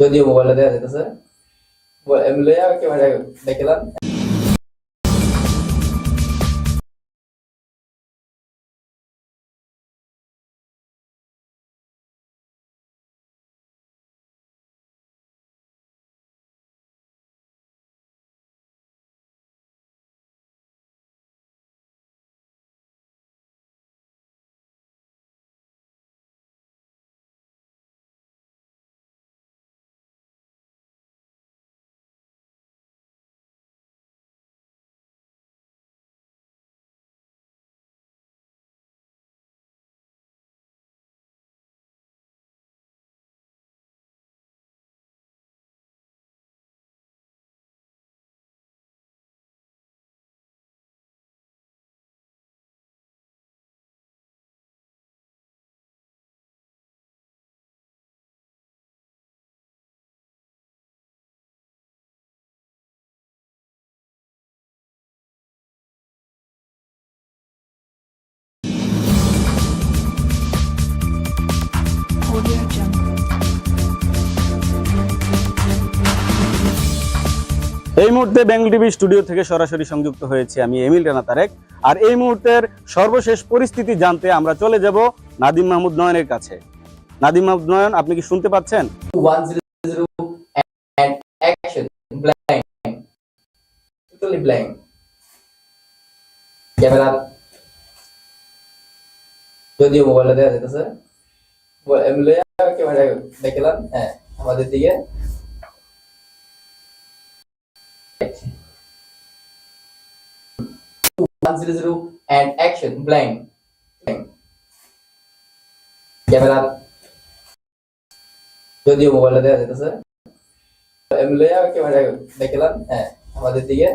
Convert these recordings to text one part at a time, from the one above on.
যদিও মোবাইলে দেওয়া যেতেছে এমনি লইয়া ক্যামেরা দেখলাম এই মুহূর্তে বেঙ্গল টিভি স্টুডিও থেকে সরাসরি সংযুক্ত হয়েছে আমি এমিল রানা তারেক। আর এই মুহূর্তের সর্বশেষ পরিস্থিতি জানতে আমরা চলে যাব নাদিম মাহমুদ নয়নের কাছে। নাদিম মাহমুদ নয়ন আপনি কি শুনতে পাচ্ছেন? যদিও মোবাইলে দেওয়া যেতেছে। এমনি লইয়া ক্যামেরা দেখলাম হ্যাঁ আমাদের দিকে one zero zero and action blank camera যদিও মোবাইলে দেওয়া যেতেছে এমনি লইয়া ক্যামেরা দেখলাম হ্যাঁ আমাদের দিকে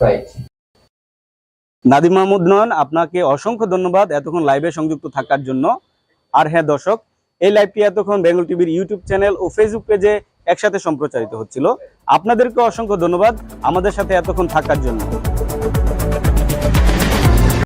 রাইট নাদিম মাহমুদ নয়ন আপনাকে অসংখ্য ধন্যবাদ এতক্ষণ লাইভে সংযুক্ত থাকার জন্য। আর হ্যাঁ দর্শক, এই লাইভটি এতক্ষণ বেঙ্গল টিভির ইউটিউব চ্যানেল ও ফেসবুক পেজে একসাথে সম্প্রচারিত হচ্ছিল। আপনাদেরকে অসংখ্য ধন্যবাদ আমাদের সাথে এতক্ষণ থাকার জন্য।